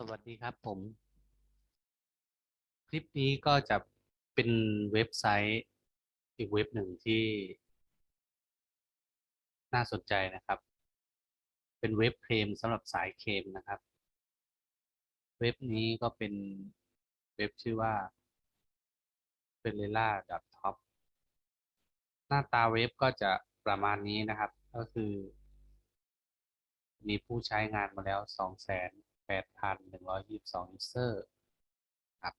สวัสดีครับผม คลิปนี้ก็จะเป็นเว็บไซต์อีกเว็บหนึ่งที่ น่าสนใจนะครับ เป็นเว็บเคลมสำหรับสายเคลมนะครับ เว็บนี้ก็เป็นเว็บชื่อว่าเป็นเลล่าดับท็อปหน้าตาเว็บก็จะประมาณนี้นะครับ ก็คือ มีผู้ใช้งานมาแล้วสองแสน 8,122 user ครับ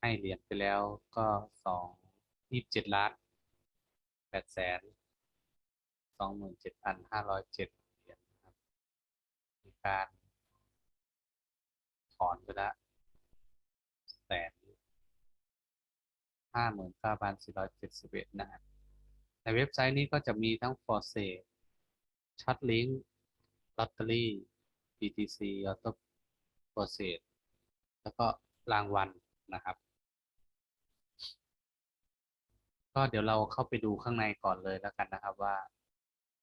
ให้เหรียญไปแล้วก็ 2 27 ล้าน8แสน27,507เหรียญครับมีการถอนไปละแสนห้าหนเก้าพันสี่ร้บนในเว็บไซต์นี้ก็จะมีทั้ง for sale short ค์ลอตเตอรี่ ลิงก์ลอตเตอรี่ BTC ออโต้โปรเซสแล้วก็รางวัลนะครับ ก็เดี๋ยวเราเข้าไปดูข้างในก่อนเลยแล้วกันนะครับว่า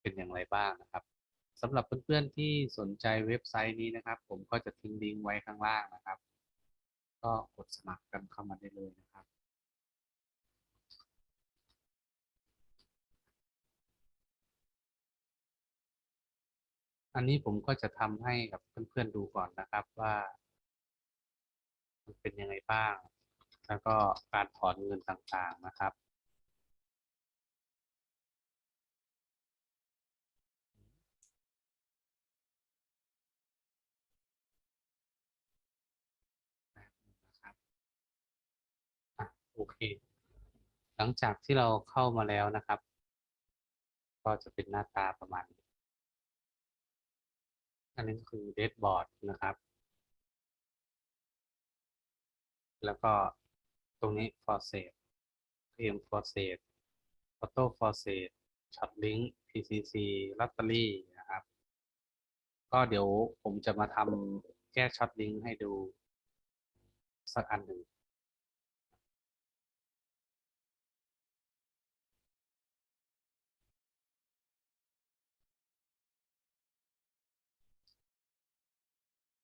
เป็นอย่างไรบ้างนะครับสำหรับเพื่อนๆที่สนใจเว็บไซต์นี้นะครับ ผมก็จะทิ้งลิงก์ไว้ข้างล่างนะครับ ก็กดสมัครกันเข้ามาได้เลยนะครับ อันนี้ผมก็จะทำให้กับเพื่อนๆดูก่อนนะครับว่ามันเป็นยังไงบ้าง แล้วก็การถอนเงินต่างๆนะครับนะครับอะโอเค หลังจากที่เราเข้ามาแล้วนะครับ ก็จะเป็นหน้าตาประมาณนี้ อันนี้ก็คือเดดบอร์ดนะครับ แล้วก็ตรงนี้ for sale claim for sale auto for sale short link PCC lottery นะครับ ก็เดี๋ยวผมจะมาทำแก้ช็อตลิงก์ให้ดูสักอันหนึ่ง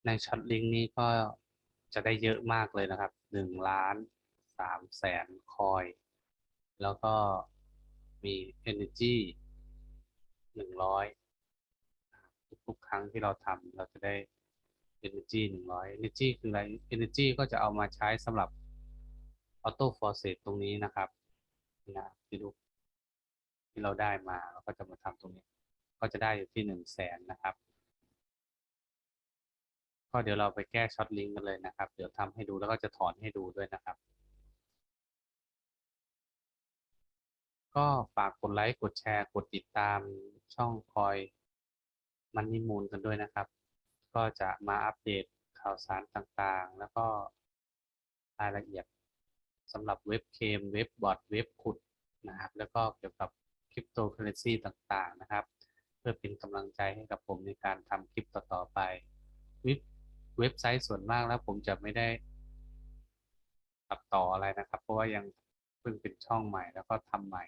ในช็อตลิงก์นี้ก็จะได้เยอะมากเลยนะครับหนึ่งล้านสามแสนคอย แล้วก็มี energy หนึ่งร้อยทุกๆครั้งที่เราทำเราจะได้ energy หนึ่งร้อย energy คืออะไร energy ก็จะเอามาใช้สำหรับ auto force ตรงนี้นะครับนี่นะที่ดูที่เราได้มาเราก็จะมาทำตรงนี้ ก็จะได้อยู่ที่หนึ่งแสนนะครับ ก็เดี๋ยวเราไปแก้ช็อตลิงก์กันเลยนะครับ เดี๋ยวทำให้ดูแล้วก็จะถอนให้ดูด้วยนะครับ ก็ฝากกดไลค์ กดแชร์ กดติดตามช่องคอยมันนิมูลกันด้วยนะครับ ก็จะมาอัปเดตข่าวสารต่างๆ แล้วก็รายละเอียดสำหรับเว็บเคม เว็บบอทเว็บขุดนะครับ แล้วก็เกี่ยวกับคริปโตเคอเรนซีต่างๆนะครับ เพื่อเป็นกำลังใจให้กับผมในการทำคลิปต่อๆไปวิ เว็บไซต์ส่วนมากแล้วผมจะไม่ได้ตัดต่ออะไรนะครับ เพราะว่ายังเพิ่งเป็นช่องใหม่แล้วก็ทำใหม่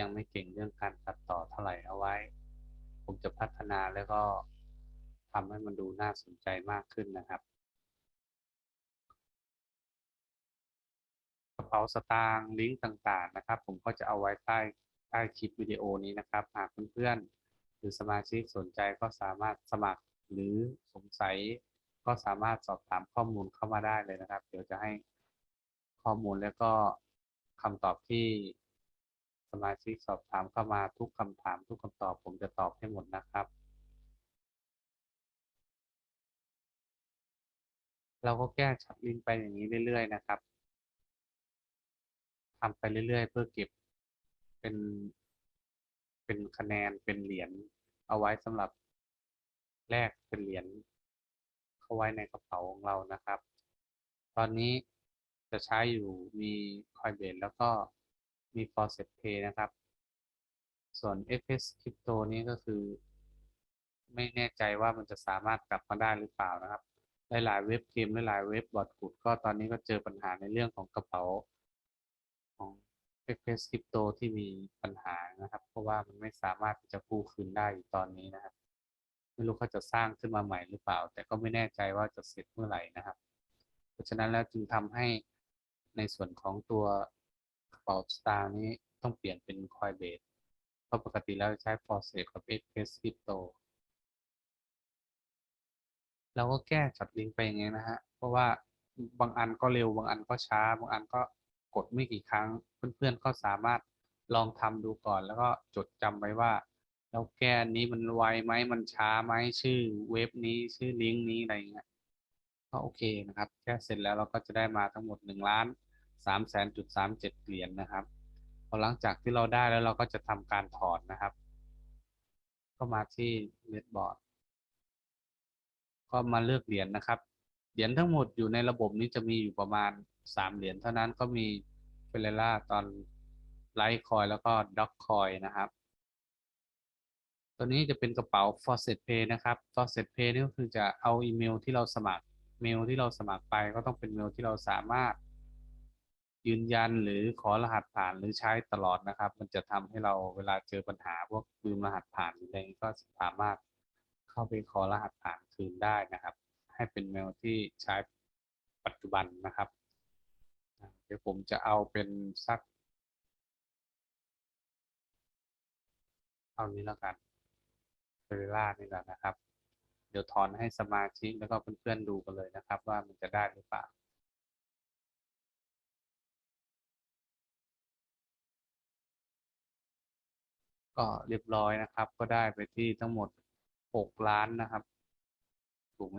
ยังไม่เก่งเรื่องการตัดต่อเท่าไหร่เอาไว้ ผมจะพัฒนาแล้วก็ทำให้มันดูน่าสนใจมากขึ้นนะครับกระเป๋าสตางค์ลิงก์ต่างๆนะครับ ผมก็จะเอาไว้ใต้ใต้คลิปวิดีโอนี้นะครับหากเพื่อนๆหรือสมาชิกสนใจก็สามารถสมัครหรือสงสัย ก็สามารถสอบถามข้อมูลเข้ามาได้เลยนะครับ เดี๋ยวจะให้ข้อมูลแล้วก็คำตอบที่สมาชิกสอบถามเข้ามาทุกคำถามทุกคำตอบผมจะตอบให้หมดนะครับเราก็แก้ช็อตลิงไปอย่างนี้เรื่อยๆนะครับทำไปเรื่อยๆ เพื่อเก็บเป็น เป็นคะแนนเป็นเหรียญเอาไว้สำหรับแลกเป็นเหรียญ เข้าไว้ในกระเป๋าของเรานะครับ ตอนนี้จะใช้อยู่มี Coinbase แล้วก็มี Faucet Pay นะครับ ส่วน FX Crypto นี้ก็คือ ไม่แน่ใจว่ามันจะสามารถกลับมาได้หรือเปล่านะครับ หลายๆเว็บเกมหลายๆเว็บบอทขุดก็ตอนนี้ก็เจอปัญหาในเรื่องของกระเป๋าของ FX Crypto ที่มีปัญหานะครับ เพราะว่ามันไม่สามารถจะกู้คืนได้ตอนนี้นะครับ ไม่รู้เขาจะสร้างขึ้นมาใหม่หรือเปล่า แต่ก็ไม่แน่ใจว่าจะเสร็จเมื่อไหร่นะครับ เพราะฉะนั้นแล้วจึงทำให้ในส่วนของตัวกระเป๋าสตางค์นี้ต้องเปลี่ยนเป็น Coinbase เพราะปกติแล้วใช้ f o r s e กับ e x p r e s Crypto เราก็แก้ช็อตลิงก์ไปอย่างเงี้ยนะฮะ เพราะว่าบางอันก็เร็วบางอันก็ช้า บางอันก็กดไม่กี่ครั้ง เพื่อนๆก็สามารถลองทำดูก่อน แล้วก็จดจำไว้ว่า เราแก้นี้มันไวไหมมันช้าไหมชื่อเว็บนี้ชื่อลิงก์นี้อะไรเงี้ยก็โอเคนะครับแค่เสร็จแล้วเราก็จะได้มาทั้งหมด1ล้าน3แสนจุด3 7เจ็ดเหรียญนนะครับพอหลังจากที่เราได้แล้วเราก็จะทำการถอนนะครับ ก็มาที่เน็ตบอร์ดก็มาเลือกเหรียญนะครับ เหรียญทั้งหมดอยู่ในระบบนี้จะมีอยู่ประมาณ3เหรียญเท่านั้นก็มีเฟเรล่าตอนไลท์คอยแล้วก็ด็อกคอยนะครับ ตัวนี้จะเป็นกระเป๋า Faucet Pay นะครับ Faucet Pay นี่ก็คือจะเอาอีเมลที่เราสมัครเมลที่เราสมัครไปก็ต้องเป็นเมลที่เราสามารถ ยืนยันหรือขอรหัสผ่านหรือใช้ตลอดนะครับ มันจะทำให้เราเวลาเจอปัญหาพวกลืมรหัสผ่านหรืออะไรก็สามารถเข้าไปขอรหัสผ่านคืนได้นะครับ ให้เป็นเมลที่ใช้ปัจจุบันนะครับ เดี๋ยวผมจะเอาเป็นสักเอานี้แล้วกัน เฟรล่านี่แหละนะครับ เดี๋ยวถอนให้สมาชิกแล้วก็เพื่อนๆดูกันเลยนะครับ ว่ามันจะได้หรือเปล่าก็เรียบร้อยนะครับ ก็ได้ไปที่ทั้งหมดหกล้านนะครับถูกไหม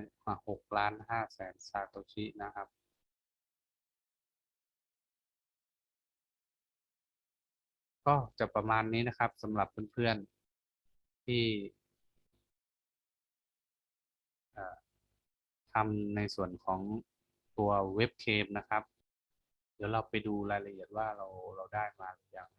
หกล้านห้าแสนซาโตชินะครับก็จะประมาณนี้นะครับสำหรับเพื่อนๆที่ ทำในส่วนของตัวเว็บเคมนะครับ เดี๋ยวเราไปดูรายละเอียดว่าเราเราได้มาหรือยัง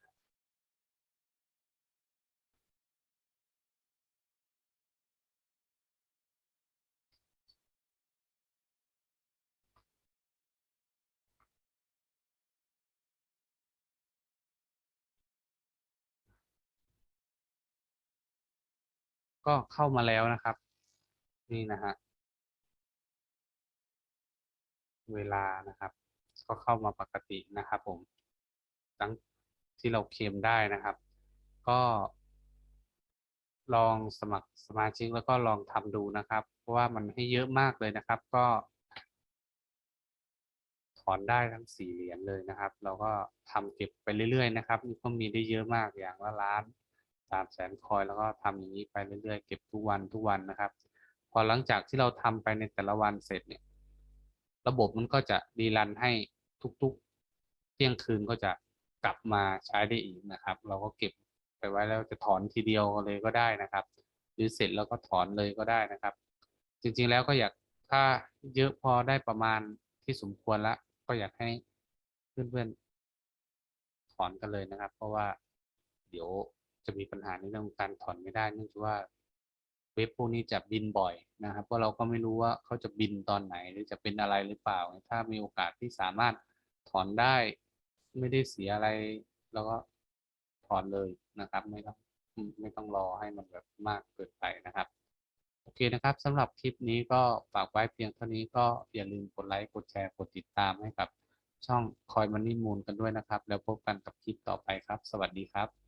ก็เข้ามาแล้วนะครับ นี่นะฮะ เวลานะครับ ก็เข้ามาปกตินะครับผมทั้งที่เราเคลมได้นะครับ ก็ ลองสมัครสมาชิกแล้วก็ลองทำดูนะครับ เพราะว่ามันให้เยอะมากเลยนะครับ ก็ ถอนได้ทั้งสี่เหรียญเลยนะครับ เราก็ทำเก็บไปเรื่อยๆนะครับนี่ก็มีได้เยอะมากอย่างละล้านสามแสนคอยแล้วก็ทำอย่างนี้ไปเรื่อยๆ เก็บทุกวันทุกวันนะครับ พอหลังจากที่เราทำไปในแต่ละวันเสร็จเนี่ย ระบบมันก็จะรีรันให้ทุกๆ เที่ยงคืนก็จะกลับมาใช้ได้อีกนะครับ เราก็เก็บไปไว้แล้วจะถอนทีเดียวเลยก็ได้นะครับ หรือเสร็จแล้วก็ถอนเลยก็ได้นะครับ จริงๆแล้วก็อยากถ้าเยอะพอได้ประมาณที่สมควรล้วก็อยากให้เพื่อนๆถอนกันเลยนะครับ เพราะว่าเดี๋ยวจะมีปัญหาในเรื่องการถอนไม่ได้เนื่องจากว่า เว็บพวกนี้จะบินบ่อยนะครับเพราะเราก็ไม่รู้ว่าเขาจะบินตอนไหนหรือจะเป็นอะไรหรือเปล่า ถ้ามีโอกาสที่สามารถถอนได้ ไม่ได้เสียอะไรเราก็ถอนเลยนะครับ ไม่ต้องไม่ต้องรอให้มันแบบมากเกินไปนะครับโอเคนะครับสำหรับคลิปนี้ก็ฝากไว้เพียงเท่านี้ก็อย่าลืมกดไลค์กดแชร์กดติดตามให้กับช่องคอยมันนี่มูลกันด้วยนะครับ แล้วพบกันกับคลิปต่อไปครับ สวัสดีครับ